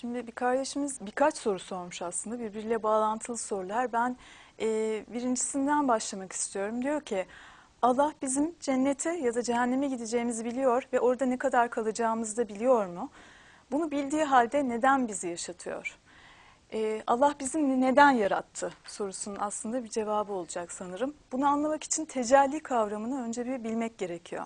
Şimdi bir kardeşimiz birkaç soru sormuş aslında birbiriyle bağlantılı sorular. Ben e, birincisinden başlamak istiyorum. Diyor ki Allah bizim cennete ya da cehenneme gideceğimizi biliyor ve orada ne kadar kalacağımızı da biliyor mu? Bunu bildiği halde neden bizi yaşatıyor? E, Allah bizi neden yarattı sorusunun aslında bir cevabı olacak sanırım. Bunu anlamak için tecelli kavramını önce bir bilmek gerekiyor.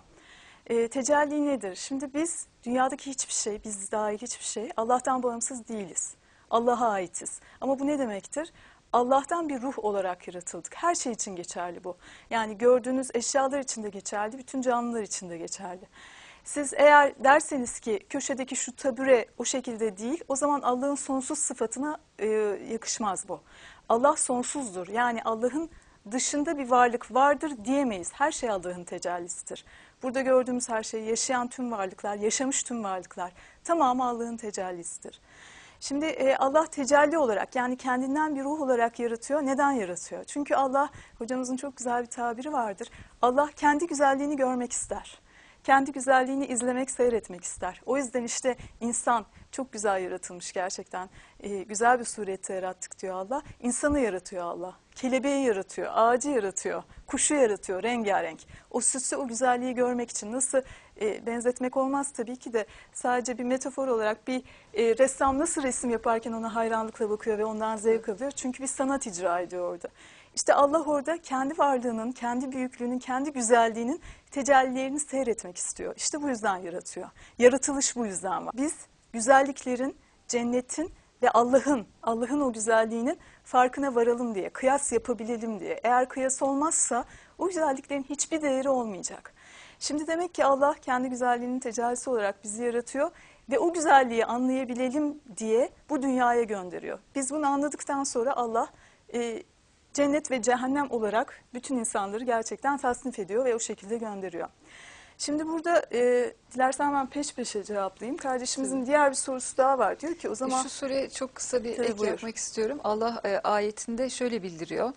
E, tecelli nedir? Şimdi biz dünyadaki hiçbir şey, biz dahil hiçbir şey Allah'tan bağımsız değiliz. Allah'a aitiz. Ama bu ne demektir? Allah'tan bir ruh olarak yaratıldık. Her şey için geçerli bu. Yani gördüğünüz eşyalar için de geçerli, bütün canlılar için de geçerli. Siz eğer derseniz ki köşedeki şu tabure o şekilde değil, o zaman Allah'ın sonsuz sıfatına e, yakışmaz bu. Allah sonsuzdur. Yani Allah'ın dışında bir varlık vardır diyemeyiz. Her şey Allah'ın tecellisidir. Burada gördüğümüz her şey, yaşayan tüm varlıklar, yaşamış tüm varlıklar tamamı Allah'ın tecellisidir. Şimdi e, Allah tecelli olarak yani kendinden bir ruh olarak yaratıyor. Neden yaratıyor? Çünkü Allah, hocamızın çok güzel bir tabiri vardır. Allah kendi güzelliğini görmek ister. Kendi güzelliğini izlemek, seyretmek ister. O yüzden işte insan çok güzel yaratılmış gerçekten. E, güzel bir surette yarattık diyor Allah. İnsanı yaratıyor Allah. Kelebeği yaratıyor, ağacı yaratıyor, kuşu yaratıyor rengarenk. O süsü, o güzelliği görmek için nasıl e, benzetmek olmaz tabii ki de sadece bir metafor olarak bir e, ressam nasıl resim yaparken ona hayranlıkla bakıyor ve ondan zevk alıyor. Çünkü bir sanat icra ediyor orada. İşte Allah orada kendi varlığının, kendi büyüklüğünün, kendi güzelliğinin tecellilerini seyretmek istiyor. İşte bu yüzden yaratıyor. Yaratılış bu yüzden var. Biz güzelliklerin, cennetin ve Allah'ın, Allah'ın o güzelliğinin farkına varalım diye, kıyas yapabilelim diye. Eğer kıyas olmazsa o güzelliklerin hiçbir değeri olmayacak. Şimdi demek ki Allah kendi güzelliğinin tecellisi olarak bizi yaratıyor ve o güzelliği anlayabilelim diye bu dünyaya gönderiyor. Biz bunu anladıktan sonra Allah e, cennet ve cehennem olarak bütün insanları gerçekten tasnif ediyor ve o şekilde gönderiyor. Şimdi burada e, dilersen ben peş peşe cevaplayayım. Kardeşimizin diğer bir sorusu daha var. Diyor ki o zaman... Şu soruya çok kısa bir Tabii, ek buyur. yapmak istiyorum. Allah e, ayetinde şöyle bildiriyor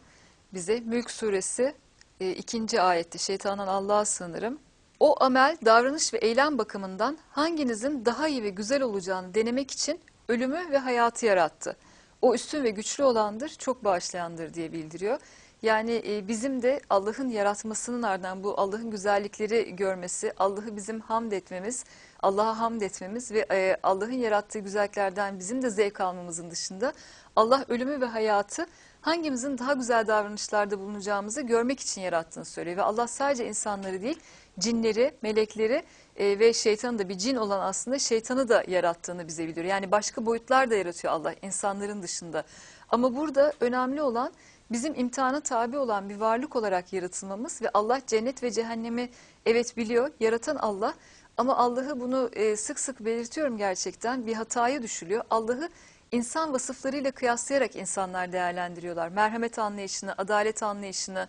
bize. Mülk suresi e, ikinci ayette şeytandan Allah'a sığınırım. O amel, davranış ve eylem bakımından hanginizin daha iyi ve güzel olacağını denemek için ölümü ve hayatı yarattı. O üstün ve güçlü olandır, çok bağışlayandır diye bildiriyor. Yani e, bizim de Allah'ın yaratmasının ardından bu Allah'ın güzellikleri görmesi, Allah'ı bizim hamd etmemiz, Allah'a hamd etmemiz ve e, Allah'ın yarattığı güzelliklerden bizim de zevk almamızın dışında Allah ölümü ve hayatı hangimizin daha güzel davranışlarda bulunacağımızı görmek için yarattığını söylüyor. Ve Allah sadece insanları değil, cinleri, melekleri e, ve şeytanı da bir cin olan aslında şeytanı da yarattığını bize biliyor. Yani başka boyutlar da yaratıyor Allah insanların dışında. Ama burada önemli olan bizim imtihana tabi olan bir varlık olarak yaratılmamız ve Allah cennet ve cehennemi evet biliyor, yaratan Allah. Ama Allah'ı bunu e, sık sık belirtiyorum gerçekten bir hataya düşülüyor. Allah'ı insan vasıflarıyla kıyaslayarak insanlar değerlendiriyorlar. Merhamet anlayışını, adalet anlayışını,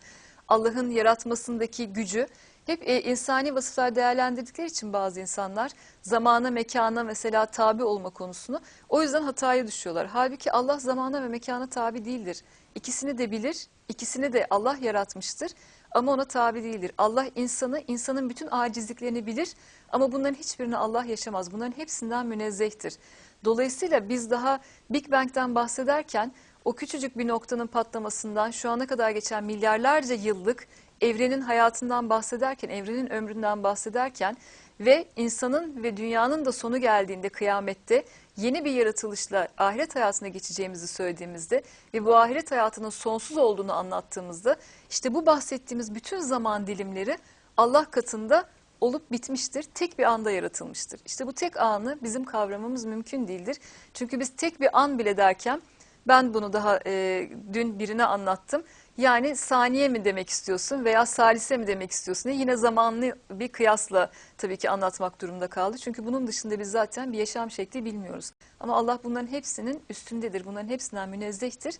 Allah'ın yaratmasındaki gücü hep e, insani vasıflar değerlendirdikleri için bazı insanlar zamana, mekana mesela tabi olma konusunu o yüzden hataya düşüyorlar. Halbuki Allah zamana ve mekana tabi değildir. İkisini de bilir, ikisini de Allah yaratmıştır ama ona tabi değildir. Allah insanı, insanın bütün acizliklerini bilir ama bunların hiçbirini Allah yaşamaz. Bunların hepsinden münezzehtir. Dolayısıyla biz daha Big Bang'den bahsederken o küçücük bir noktanın patlamasından şu ana kadar geçen milyarlarca yıllık evrenin hayatından bahsederken, evrenin ömründen bahsederken ve insanın ve dünyanın da sonu geldiğinde kıyamette yeni bir yaratılışla ahiret hayatına geçeceğimizi söylediğimizde ve bu ahiret hayatının sonsuz olduğunu anlattığımızda işte bu bahsettiğimiz bütün zaman dilimleri Allah katında olup bitmiştir. Tek bir anda yaratılmıştır. İşte bu tek anı bizim kavramamız mümkün değildir. Çünkü biz tek bir an bile derken ben bunu daha e, dün birine anlattım. Yani saniye mi demek istiyorsun veya salise mi demek istiyorsun yine zamanlı bir kıyasla tabii ki anlatmak durumunda kaldı. Çünkü bunun dışında biz zaten bir yaşam şekli bilmiyoruz. Ama Allah bunların hepsinin üstündedir. Bunların hepsinden münezzehtir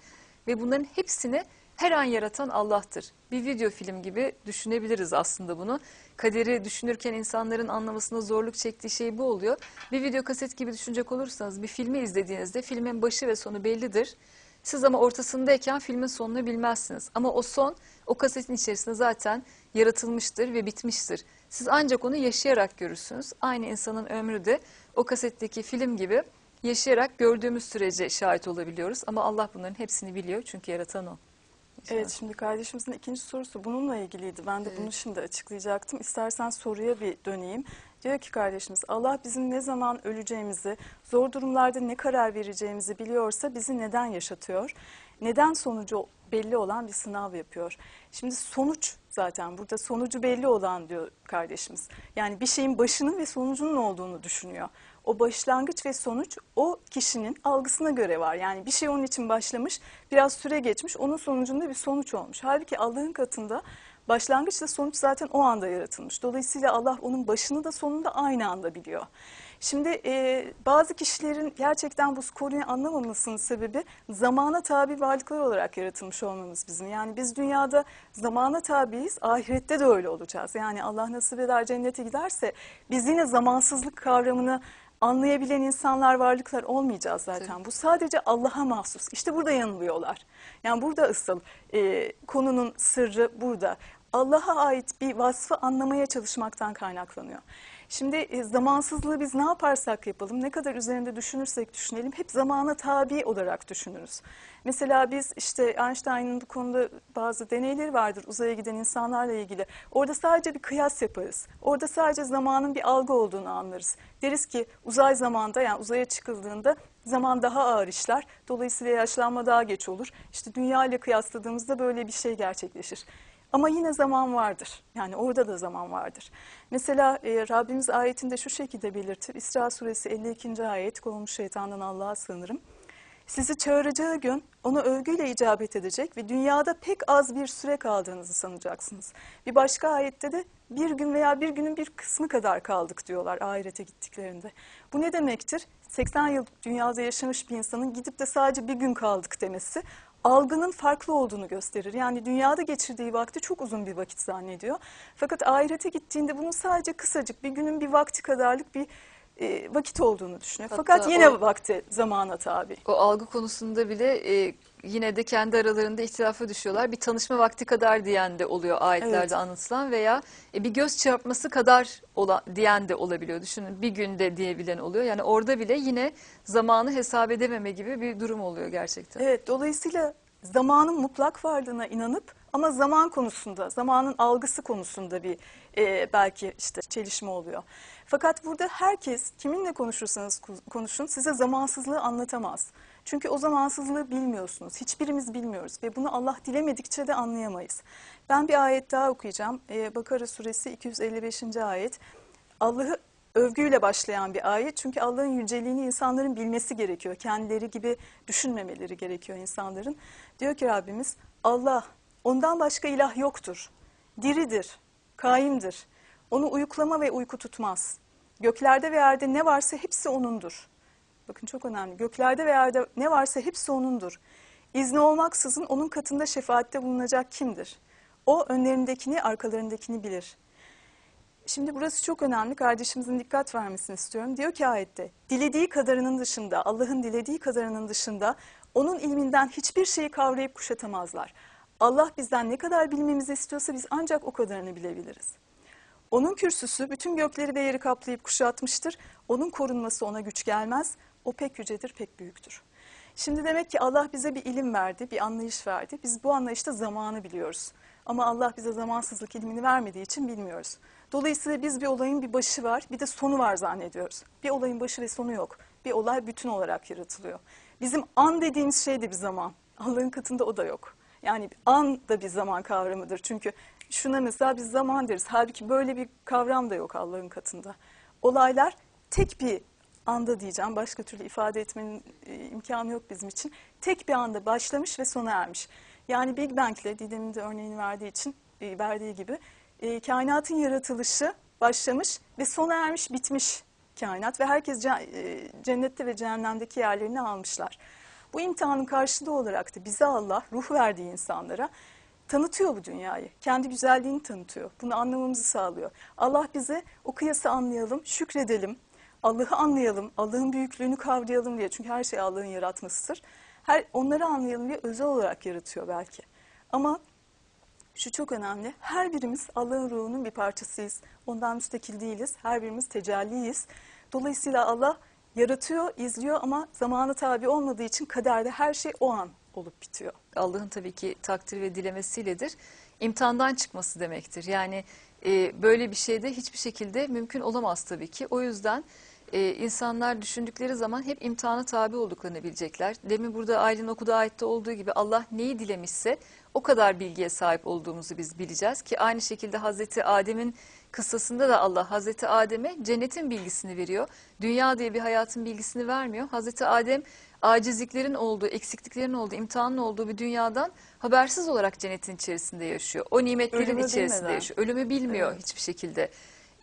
ve bunların hepsini her an yaratan Allah'tır. Bir video film gibi düşünebiliriz aslında bunu. Kaderi düşünürken insanların anlamasında zorluk çektiği şey bu oluyor. Bir video kaset gibi düşünecek olursanız bir filmi izlediğinizde filmin başı ve sonu bellidir. Siz ama ortasındayken filmin sonunu bilmezsiniz. Ama o son o kasetin içerisinde zaten yaratılmıştır ve bitmiştir. Siz ancak onu yaşayarak görürsünüz. Aynı insanın ömrü de o kasetteki film gibi yaşayarak gördüğümüz sürece şahit olabiliyoruz. Ama Allah bunların hepsini biliyor çünkü yaratan O. Evet şimdi kardeşimizin ikinci sorusu bununla ilgiliydi. Ben de bunu Evet. şimdi açıklayacaktım. İstersen soruya bir döneyim. Diyor ki kardeşimiz Allah bizim ne zaman öleceğimizi, zor durumlarda ne karar vereceğimizi biliyorsa bizi neden yaşatıyor? Neden sonucu belli olan bir sınav yapıyor? Şimdi sonuç zaten burada sonucu belli olan diyor kardeşimiz. Yani bir şeyin başının ve sonucunun olduğunu düşünüyor. O başlangıç ve sonuç o kişinin algısına göre var. Yani bir şey onun için başlamış, biraz süre geçmiş, onun sonucunda bir sonuç olmuş. Halbuki Allah'ın katında başlangıçla sonuç zaten o anda yaratılmış. Dolayısıyla Allah onun başını da sonunu da aynı anda biliyor. Şimdi e, bazı kişilerin gerçekten bu konuyu anlamamasının sebebi zamana tabi varlıklar olarak yaratılmış olmamız bizim. Yani biz dünyada zamana tabiiz, ahirette de öyle olacağız. Yani Allah nasip eder cennete giderse biz yine zamansızlık kavramını anlayabilen insanlar, varlıklar olmayacağız zaten. Bu sadece Allah'a mahsus. İşte burada yanılıyorlar. Yani burada asıl e, konunun sırrı burada. Allah'a ait bir vasfı anlamaya çalışmaktan kaynaklanıyor. Şimdi e, zamansızlığı biz ne yaparsak yapalım, ne kadar üzerinde düşünürsek düşünelim hep zamana tabi olarak düşünürüz. Mesela biz işte Einstein'ın bu konuda bazı deneyleri vardır uzaya giden insanlarla ilgili. Orada sadece bir kıyas yaparız. Orada sadece zamanın bir algı olduğunu anlarız. Deriz ki uzay zamanda yani uzaya çıkıldığında zaman daha ağır işler. Dolayısıyla yaşlanma daha geç olur. İşte dünya ile kıyasladığımızda böyle bir şey gerçekleşir. Ama yine zaman vardır. Yani orada da zaman vardır. Mesela e, Rabbimiz ayetinde şu şekilde belirtir. İsra suresi 52. ayet. Kovulmuş şeytandan Allah'a sığınırım. Sizi çağıracağı gün ona övgüyle icabet edecek ve dünyada pek az bir süre kaldığınızı sanacaksınız. Bir başka ayette de bir gün veya bir günün bir kısmı kadar kaldık diyorlar ahirete gittiklerinde. Bu ne demektir? 80 yıl dünyada yaşamış bir insanın gidip de sadece bir gün kaldık demesi algının farklı olduğunu gösterir. Yani dünyada geçirdiği vakti çok uzun bir vakit zannediyor. Fakat ahirete gittiğinde bunun sadece kısacık bir günün bir vakti kadarlık bir e, vakit olduğunu düşünüyor. Hatta Fakat yine o- vakti zamana tabi. O algı konusunda bile e, yine de kendi aralarında ihtilafa düşüyorlar. Bir tanışma vakti kadar diyen de oluyor ayetlerde Evet. anlatılan veya e, bir göz çarpması kadar olan, diyen de olabiliyor. Düşünün bir günde diyebilen oluyor. Yani orada bile yine zamanı hesap edememe gibi bir durum oluyor gerçekten. Evet, dolayısıyla zamanın mutlak varlığına inanıp ama zaman konusunda, zamanın algısı konusunda bir e, belki işte çelişme oluyor. Fakat burada herkes kiminle konuşursanız konuşun size zamansızlığı anlatamaz. Çünkü o zamansızlığı bilmiyorsunuz. Hiçbirimiz bilmiyoruz ve bunu Allah dilemedikçe de anlayamayız. Ben bir ayet daha okuyacağım. Ee, Bakara suresi 255. ayet. Allah'ı övgüyle başlayan bir ayet. Çünkü Allah'ın yüceliğini insanların bilmesi gerekiyor. Kendileri gibi düşünmemeleri gerekiyor insanların. Diyor ki Rabbimiz Allah ondan başka ilah yoktur. Diridir, kaimdir. Onu uyuklama ve uyku tutmaz. Göklerde ve yerde ne varsa hepsi O'nundur. Bakın çok önemli. Göklerde ve yerde ne varsa hepsi O'nundur. İzni olmaksızın O'nun katında şefaatte bulunacak kimdir? O önlerindekini, arkalarındakini bilir. Şimdi burası çok önemli. Kardeşimizin dikkat vermesini istiyorum. Diyor ki ayette, dilediği kadarının dışında, Allah'ın dilediği kadarının dışında onun ilminden hiçbir şeyi kavrayıp kuşatamazlar. Allah bizden ne kadar bilmemizi istiyorsa biz ancak o kadarını bilebiliriz. Onun kürsüsü bütün gökleri ve yeri kaplayıp kuşatmıştır. Onun korunması ona güç gelmez. O pek yücedir, pek büyüktür. Şimdi demek ki Allah bize bir ilim verdi, bir anlayış verdi. Biz bu anlayışta zamanı biliyoruz. Ama Allah bize zamansızlık ilmini vermediği için bilmiyoruz. Dolayısıyla biz bir olayın bir başı var, bir de sonu var zannediyoruz. Bir olayın başı ve sonu yok. Bir olay bütün olarak yaratılıyor. Bizim an dediğimiz şey de bir zaman. Allah'ın katında o da yok. Yani an da bir zaman kavramıdır. Çünkü şuna mesela biz zaman deriz. Halbuki böyle bir kavram da yok Allah'ın katında. Olaylar tek bir anda diyeceğim. Başka türlü ifade etmenin e, imkanı yok bizim için. Tek bir anda başlamış ve sona ermiş. Yani Big Bang'le Didem'in de örneğini verdiği için e, verdiği gibi e, kainatın yaratılışı başlamış ve sona ermiş, bitmiş kainat ve herkes ce- cennette ve cehennemdeki yerlerini almışlar. Bu imtihanın karşılığı olarak da bize Allah ruh verdiği insanlara tanıtıyor bu dünyayı. Kendi güzelliğini tanıtıyor. Bunu anlamamızı sağlıyor. Allah bize o kıyası anlayalım, şükredelim. Allah'ı anlayalım, Allah'ın büyüklüğünü kavrayalım diye. Çünkü her şey Allah'ın yaratmasıdır. Her, onları anlayalım diye özel olarak yaratıyor belki. Ama şu çok önemli. Her birimiz Allah'ın ruhunun bir parçasıyız. Ondan müstakil değiliz. Her birimiz tecelliyiz. Dolayısıyla Allah yaratıyor, izliyor ama zamana tabi olmadığı için kaderde her şey o an olup bitiyor. Allah'ın tabii ki takdir ve dilemesiyledir. İmtihandan çıkması demektir. Yani e, böyle bir şey de hiçbir şekilde mümkün olamaz tabii ki. O yüzden e, insanlar düşündükleri zaman hep imtihana tabi olduklarını bilecekler. Demin burada Aylin okuduğu ayette olduğu gibi Allah neyi dilemişse o kadar bilgiye sahip olduğumuzu biz bileceğiz ki aynı şekilde Hazreti Adem'in kıssasında da Allah Hazreti Adem'e cennetin bilgisini veriyor. Dünya diye bir hayatın bilgisini vermiyor. Hazreti Adem acizliklerin olduğu, eksikliklerin olduğu, imtihanın olduğu bir dünyadan habersiz olarak cennetin içerisinde yaşıyor. O nimetlerin Ölümü içerisinde bilmeden. yaşıyor. Ölümü bilmiyor Evet. hiçbir şekilde.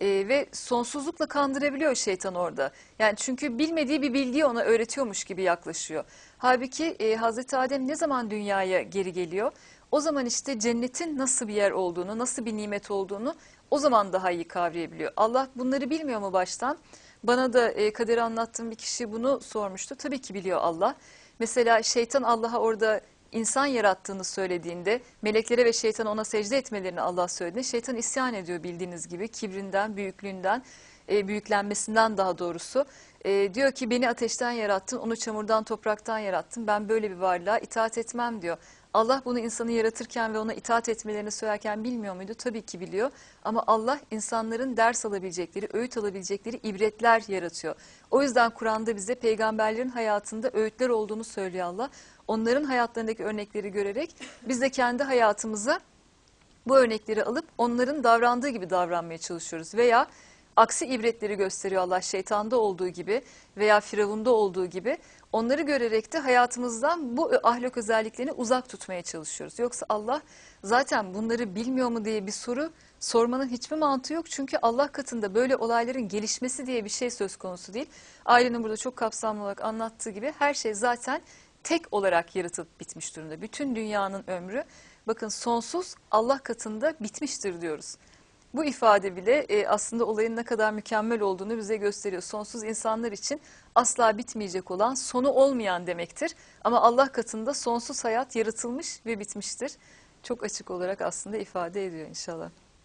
Ee, ve sonsuzlukla kandırabiliyor şeytan orada. Yani çünkü bilmediği bir bilgiyi ona öğretiyormuş gibi yaklaşıyor. Halbuki e, Hazreti Adem ne zaman dünyaya geri geliyor? O zaman işte cennetin nasıl bir yer olduğunu, nasıl bir nimet olduğunu o zaman daha iyi kavrayabiliyor. Allah bunları bilmiyor mu baştan? Bana da e, kaderi anlattığım bir kişi bunu sormuştu. Tabii ki biliyor Allah. Mesela şeytan Allah'a orada insan yarattığını söylediğinde meleklere ve şeytan ona secde etmelerini Allah söylediğinde şeytan isyan ediyor bildiğiniz gibi kibrinden, büyüklüğünden, e, büyüklenmesinden daha doğrusu. E, diyor ki beni ateşten yarattın, onu çamurdan, topraktan yarattın. Ben böyle bir varlığa itaat etmem diyor. Allah bunu insanı yaratırken ve ona itaat etmelerini söylerken bilmiyor muydu? Tabii ki biliyor. Ama Allah insanların ders alabilecekleri, öğüt alabilecekleri ibretler yaratıyor. O yüzden Kur'an'da bize peygamberlerin hayatında öğütler olduğunu söylüyor Allah. Onların hayatlarındaki örnekleri görerek biz de kendi hayatımıza bu örnekleri alıp onların davrandığı gibi davranmaya çalışıyoruz. Veya aksi ibretleri gösteriyor Allah şeytanda olduğu gibi veya firavunda olduğu gibi. Onları görerek de hayatımızdan bu ahlak özelliklerini uzak tutmaya çalışıyoruz. Yoksa Allah zaten bunları bilmiyor mu diye bir soru sormanın hiçbir mantığı yok. Çünkü Allah katında böyle olayların gelişmesi diye bir şey söz konusu değil. Ailenin burada çok kapsamlı olarak anlattığı gibi her şey zaten tek olarak yaratılıp bitmiş durumda. Bütün dünyanın ömrü bakın sonsuz Allah katında bitmiştir diyoruz. Bu ifade bile e, aslında olayın ne kadar mükemmel olduğunu bize gösteriyor. Sonsuz insanlar için asla bitmeyecek olan, sonu olmayan demektir. Ama Allah katında sonsuz hayat yaratılmış ve bitmiştir. Çok açık olarak aslında ifade ediyor inşallah.